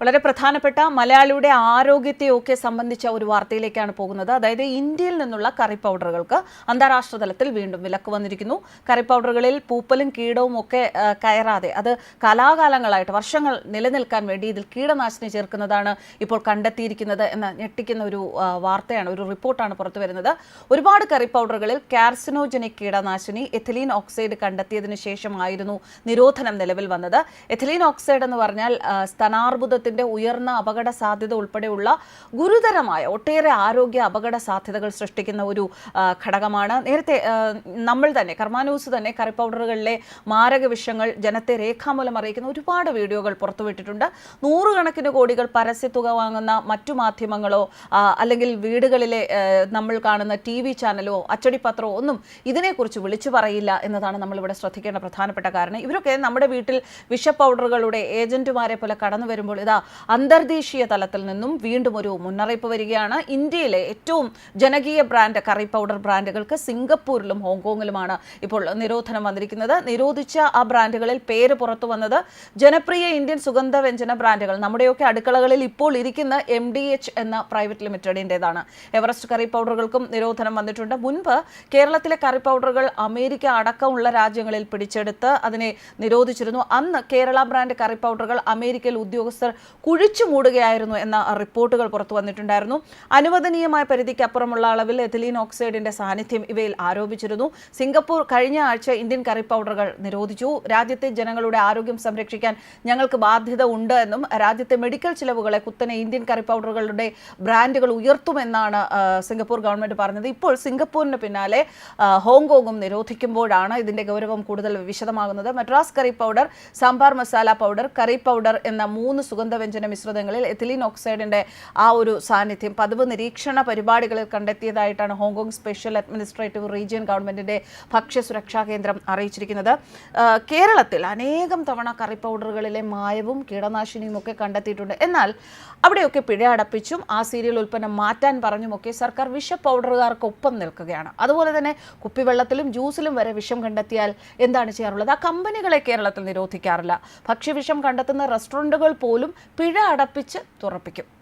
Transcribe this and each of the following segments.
വളരെ പ്രധാനപ്പെട്ട മലയാളിയുടെ ആരോഗ്യത്തെയൊക്കെ സംബന്ധിച്ച ഒരു വാർത്തയിലേക്കാണ് പോകുന്നത്. അതായത് ഇന്ത്യയിൽ നിന്നുള്ള കറി പൗഡറുകൾക്ക് അന്താരാഷ്ട്ര തലത്തിൽ വീണ്ടും വിലക്ക് വന്നിരിക്കുന്നു. കറി പൗഡറുകളിൽ പൂപ്പലും കീടവും ഒക്കെ കയറാതെ അത് കലാകാലങ്ങളായിട്ട് വർഷങ്ങൾ നിലനിൽക്കാൻ വേണ്ടി ഇതിൽ കീടനാശിനി ചേർക്കുന്നതാണ് ഇപ്പോൾ കണ്ടെത്തിയിരിക്കുന്നത് എന്ന ഞെട്ടിക്കുന്ന ഒരു വാർത്തയാണ് ഒരു റിപ്പോർട്ടാണ് പുറത്തു വരുന്നത്. ഒരുപാട് കറി പൗഡറുകളിൽ കാർസിനോജനിക് കീടനാശിനി എഥിലീൻ ഓക്സൈഡ് കണ്ടെത്തിയതിനു ശേഷമായിരുന്നു നിരോധനം നിലവിൽ വന്നത്. എഥിലീൻ ഓക്സൈഡ് എന്ന് പറഞ്ഞാൽ ആ, സ്തനാർബുദത്തിന്റെ ഉയർന്ന അപകട സാധ്യത ഉൾപ്പെടെയുള്ള ഗുരുതരമായ ഒട്ടേറെ ആരോഗ്യ അപകട സാധ്യതകൾ സൃഷ്ടിക്കുന്ന ഒരു ഘടകമാണ്. നേരത്തെ നമ്മൾ തന്നെ കർമാനൂസ് തന്നെ കറി പൗഡറുകളിലെ മാരക വിഷങ്ങൾ ജനത്തെ രേഖാമൂലം അറിയിക്കുന്ന ഒരുപാട് വീഡിയോകൾ പുറത്തുവിട്ടിട്ടുണ്ട്. നൂറുകണക്കിന് കോടികൾ പരസ്യത്തുക വാങ്ങുന്ന മറ്റു മാധ്യമങ്ങളോ അല്ലെങ്കിൽ വീടുകളിലെ നമ്മൾ കാണുന്ന ടി വി ചാനലോ അച്ചടിപത്രമോ ഒന്നും ഇതിനെക്കുറിച്ച് വിളിച്ചു പറയില്ല എന്നതാണ് നമ്മളിവിടെ ശ്രദ്ധിക്കേണ്ട പ്രധാനപ്പെട്ട കാരണം. ഇവരൊക്കെ നമ്മുടെ വീട്ടിൽ വിഷ പൗഡറുകളുടെ ഏജന്റുമാരെ പോലെ കടന്നു വരുമ്പോൾ ഇതാ അന്തർദേശീയ തലത്തിൽ നിന്നും വീണ്ടും ഒരു മുന്നറിയിപ്പ് വരികയാണ്. ഇന്ത്യയിലെ ഏറ്റവും ജനകീയ ബ്രാൻഡ് കറി പൗഡർ ബ്രാൻഡുകൾക്ക് സിംഗപ്പൂരിലും ഹോങ്കോങ്ങിലുമാണ് ഇപ്പോൾ നിരോധനം വന്നിരിക്കുന്നത്. നിരോധിച്ച ആ ബ്രാൻഡുകളിൽ പേര് പുറത്തു വന്നത് ജനപ്രിയ ഇന്ത്യൻ സുഗന്ധ വ്യഞ്ജന ബ്രാൻഡുകൾ നമ്മുടെയൊക്കെ അടുക്കളകളിൽ ഇപ്പോൾ ഇരിക്കുന്ന എം ഡി എച്ച് എന്ന പ്രൈവറ്റ് ലിമിറ്റഡിന്റെതാണ് എവറസ്റ്റ് കറി പൗഡറുകൾക്കും നിരോധനം വന്നിട്ടുണ്ട്. മുൻപ് കേരളത്തിലെ കറി പൗഡറുകൾ അമേരിക്ക അടക്കമുള്ള രാജ്യങ്ങളിൽ പിടിച്ചെടുത്ത് അതിനെ നിരോധിച്ചിരുന്നു. അന്ന് കേരള ബ്രാൻഡ് കറി പൗഡറുകൾ അമേരിക്കയിൽ ഉദ്യോഗസ്ഥർ കുഴിച്ചു മൂടുകയായിരുന്നു എന്ന റിപ്പോർട്ടുകൾ പുറത്തു വന്നിട്ടുണ്ടായിരുന്നു. അനുവദനീയമായ പരിധിക്ക് അപ്പുറമുള്ള അളവിൽ എഥിലീൻ ഓക്സൈഡിന്റെ സാന്നിധ്യം ഇവയിൽ ആരോപിച്ചിരുന്നു. സിംഗപ്പൂർ കഴിഞ്ഞ ആഴ്ച ഇന്ത്യൻ കറി പൗഡറുകൾ നിരോധിച്ചു. രാജ്യത്തെ ജനങ്ങളുടെ ആരോഗ്യം സംരക്ഷിക്കാൻ ഞങ്ങൾക്ക് ബാധ്യത ഉണ്ട് എന്നും രാജ്യത്തെ മെഡിക്കൽ ചിലവുകളെ കുത്തനെ ഇന്ത്യൻ കറി പൗഡറുകളുടെ ബ്രാൻഡുകൾ ഉയർത്തുമെന്നാണ് സിംഗപ്പൂർ ഗവൺമെന്റ് പറഞ്ഞത്. ഇപ്പോൾ സിംഗപ്പൂരിന് പിന്നാലെ ഹോങ്കോങ്ങും നിരോധിക്കുമ്പോഴാണ് ഇതിന്റെ ഗൗരവം കൂടുതൽ വിശദമാകുന്നത്. Madras curry powder sambar masala powder curry powder എന്ന മൂന്ന് സുഗന്ധവ്യഞ്ജന മിശ്രിതങ്ങളിൽ എഥിലീൻ ഓക്സൈഡിന്റെ ആ ഒരു സാന്നിധ്യം. പതിവ് നിരീക്ഷണ പരിപാടികളിൽ കണ്ടെത്തിയതായിട്ടാണ് Hong Kong special administrative region ഗവൺമെന്റിന്റെ ഭക്ഷ്യസുരക്ഷാ കേന്ദ്രം അറിയിച്ചിരിക്കുന്നത്. കേരളത്തിൽ അനേകം തവണ കറി പൗഡറുകളിലെ മായവും കീടനാശിനിയും ഒക്കെ കണ്ടെത്തിയിട്ടുണ്ട്. എന്നാൽ അവിടെയൊക്കെ പിഴ അടപ്പിച്ചും ആ സീരിയൽ ഉൽപ്പന്നം മാറ്റാൻ പറഞ്ഞുമൊക്കെ സർക്കാർ വിഷ പൗഡറുകാർക്കൊപ്പം നിൽക്കുകയാണ്. അതുപോലെ തന്നെ കുപ്പിവെള്ളത്തിലും ജ്യൂസിലും വരെ വിഷം കണ്ടെത്തിയാൽ എന്താണ് ചെയ്യാറുള്ളത്? ആ കമ്പനികളെ കേരളത്തിൽ നിരോധിക്കാറില്ല. ഭക്ഷ്യവിഷം കണ്ടെത്തുന്ന റെസ്റ്റോറന്റുകൾ പോലും പിഴ അടപ്പിച്ച് തുറപ്പിക്കും.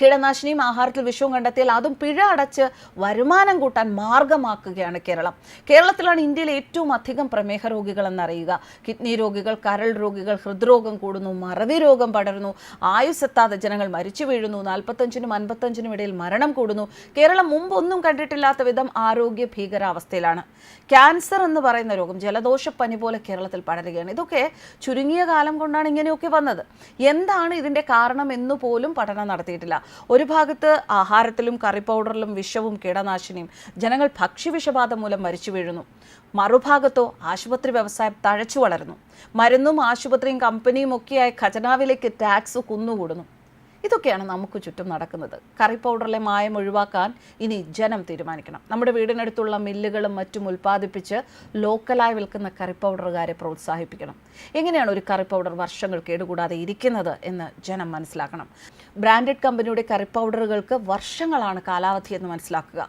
കീടനാശിനിയും ആഹാരത്തിൽ വിഷവും കണ്ടെത്തിയാൽ അതും പിഴ അടച്ച് വരുമാനം കൂട്ടാൻ മാർഗമാക്കുകയാണ് കേരളം. കേരളത്തിലാണ് ഇന്ത്യയിൽ ഏറ്റവും അധികം പ്രമേഹ രോഗികൾ എന്നറിയുക കിഡ്നി രോഗികൾ കരൾ രോഗികൾ ഹൃദ്രോഗം കൂടുന്നു മറവി രോഗം പടരുന്നു ആയുസ്സെത്താതെ ജനങ്ങൾ മരിച്ചു വീഴുന്നു നാൽപ്പത്തഞ്ചിനും അൻപത്തഞ്ചിനും ഇടയിൽ മരണം കൂടുന്നു. കേരളം മുമ്പ് ഒന്നും കണ്ടിട്ടില്ലാത്ത വിധം ആരോഗ്യ ഭീകരാവസ്ഥയിലാണ്. ക്യാൻസർ എന്ന് പറയുന്ന രോഗം ജലദോഷപ്പനി പോലെ കേരളത്തിൽ പടരുകയാണ്. ഇതൊക്കെ ചുരുങ്ങിയ കാലം കൊണ്ടാണ് ഇങ്ങനെയൊക്കെ വന്നത്. എന്താണ് ഇതിന്റെ കാരണം എന്ന് പോലും പഠനം നടത്തിയിട്ടില്ല. ഒരു ഭാഗത്ത് ആഹാരത്തിലും കറി പൗഡറിലും വിഷവും കീടനാശിനിയും ജനങ്ങൾ ഭക്ഷ്യവിഷബാധ മൂലം മരിച്ചു വീഴുന്നു. മറുഭാഗത്തോ ആശുപത്രി വ്യവസായം തഴച്ചു വളരുന്നു. മരുന്നും ആശുപത്രിയും കമ്പനിയും ഒക്കെയായി ഖജനാവിലേക്ക് ടാക്സ് കുന്നുകൂടുന്നു. ഇതൊക്കെയാണ് നമുക്ക് ചുറ്റും നടക്കുന്നത്. കറി പൗഡറിലെ മായം ഒഴിവാക്കാൻ ഇനി ജനം തീരുമാനിക്കണം. നമ്മുടെ വീടിനടുത്തുള്ള മില്ലുകളും മറ്റും ഉൽപ്പാദിപ്പിച്ച് ലോക്കലായി വിൽക്കുന്ന കറി പൗഡറുകാരെ പ്രോത്സാഹിപ്പിക്കണം. എങ്ങനെയാണ് ഒരു കറി പൗഡർ വർഷങ്ങൾ കേടുകൂടാതെ ഇരിക്കുന്നത് എന്ന് ജനം മനസ്സിലാക്കണം. ബ്രാൻഡഡ് കമ്പനിയുടെ കറി പൗഡറുകൾക്ക് വർഷങ്ങളാണ് കാലാവധി എന്ന് മനസ്സിലാക്കുക.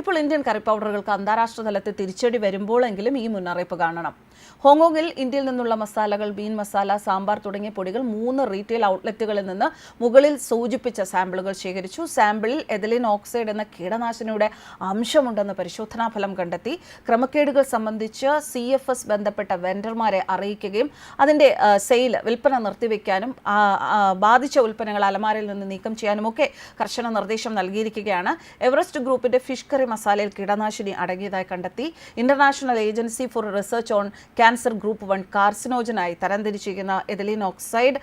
ഇപ്പോൾ ഇന്ത്യൻ കറി പൗഡറുകൾക്ക് അന്താരാഷ്ട്ര തലത്തിൽ തിരിച്ചടി വരുമ്പോഴെങ്കിലും ഈ മുന്നറിയിപ്പ് കാണണം. ഹോങ്കോങ്ങിൽ ഇന്ത്യയിൽ നിന്നുള്ള മസാലകൾ ബീൻ മസാല സാമ്പാർ തുടങ്ങിയ പൊടികൾ മൂന്ന് റീറ്റെയിൽ ഔട്ട്ലെറ്റുകളിൽ നിന്ന് മുകളിൽ സൂചിപ്പിച്ച സാമ്പിളുകൾ ശേഖരിച്ചു. സാമ്പിളിൽ എഥലിൻ ഓക്സൈഡ് എന്ന കീടനാശിനിയുടെ അംശമുണ്ടെന്ന് പരിശോധനാ ഫലം കണ്ടെത്തി. ക്രമക്കേടുകൾ സംബന്ധിച്ച് സി എഫ് എസ് ബന്ധപ്പെട്ട വെൻഡർമാരെ അറിയിക്കുകയും അതിന്റെ സെയിൽ വിൽപ്പന നിർത്തിവെക്കാനും ബാധിച്ച ഉൽപ്പന്നങ്ങൾ അലമാരയിൽ നിന്ന് നീക്കം ചെയ്യാനുമൊക്കെ കർശന നിർദ്ദേശം നൽകിയിരിക്കുകയാണ്. എവറസ്റ്റ് ഗ്രൂപ്പിന്റെ ഫിഷ് കറി മസാലയിൽ കീടനാശിനി അടങ്ങിയതായി കണ്ടെത്തി. International agency for research on cancer group one കാർസിനോജനായി തരംതിരിച്ചിരിക്കുന്ന എഥലിൻ ഓക്സൈഡ്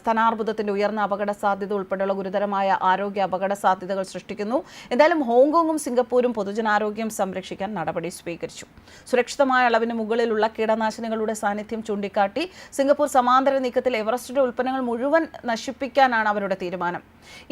സ്ഥാനാർബുദത്തിന്റെ ഉയർന്ന അപകട സാധ്യത ഉൾപ്പെടെയുള്ള ഗുരുതരമായ ആരോഗ്യ അപകട സാധ്യതകൾ സൃഷ്ടിക്കുന്നു. എന്തായാലും ഹോങ്കോങ്ങും സിംഗപ്പൂരും പൊതുജനാരോഗ്യം സംരക്ഷിക്കാൻ നടപടി സ്വീകരിച്ചു. സുരക്ഷിതമായ അളവിന് മുകളിലുള്ള കീടനാശിനികളുടെ സാന്നിധ്യം ചൂണ്ടിക്കാട്ടി സിംഗപ്പൂർ സമാന്തര നീക്കത്തിൽ എവറസ്റ്റിന്റെ ഉൽപ്പന്നങ്ങൾ മുഴുവൻ നശിപ്പിക്കാനാണ് അവരുടെ തീരുമാനം.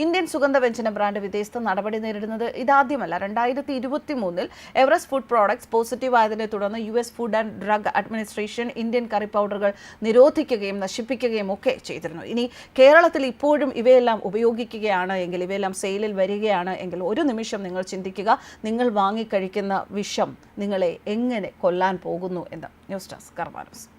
ഇന്ത്യൻ സുഗന്ധവ്യഞ്ജന ബ്രാൻഡ് വിദേശത്ത് നടപടി നേരിടുന്നത് ഇതാദ്യമല്ല. രണ്ടായിരത്തി ഇരുപത്തി മൂന്നിൽ എവറസ്റ്റ് ഫുഡ് പ്രോഡക്ട്സ് പോസിറ്റീവ് ആയതിനെ തുടർന്ന് U food and drug administration Indian curry പൗഡറുകൾ നിരോധിക്കുകയും നശിപ്പിക്കുകയും ഒക്കെ ചെയ്തിരുന്നു. ഇനി കേരളത്തിൽ ഇപ്പോഴും ഇവയെല്ലാം ഉപയോഗിക്കുകയാണ് എങ്കിൽ ഇവയെല്ലാം സെയിലിൽ വരികയാണ് എങ്കിൽ ഒരു നിമിഷം നിങ്ങൾ ചിന്തിക്കുക നിങ്ങൾ വാങ്ങിക്കഴിക്കുന്ന വിഷം നിങ്ങളെ എങ്ങനെ കൊല്ലാൻ പോകുന്നു എന്ന്. News desk കർമാനോസ്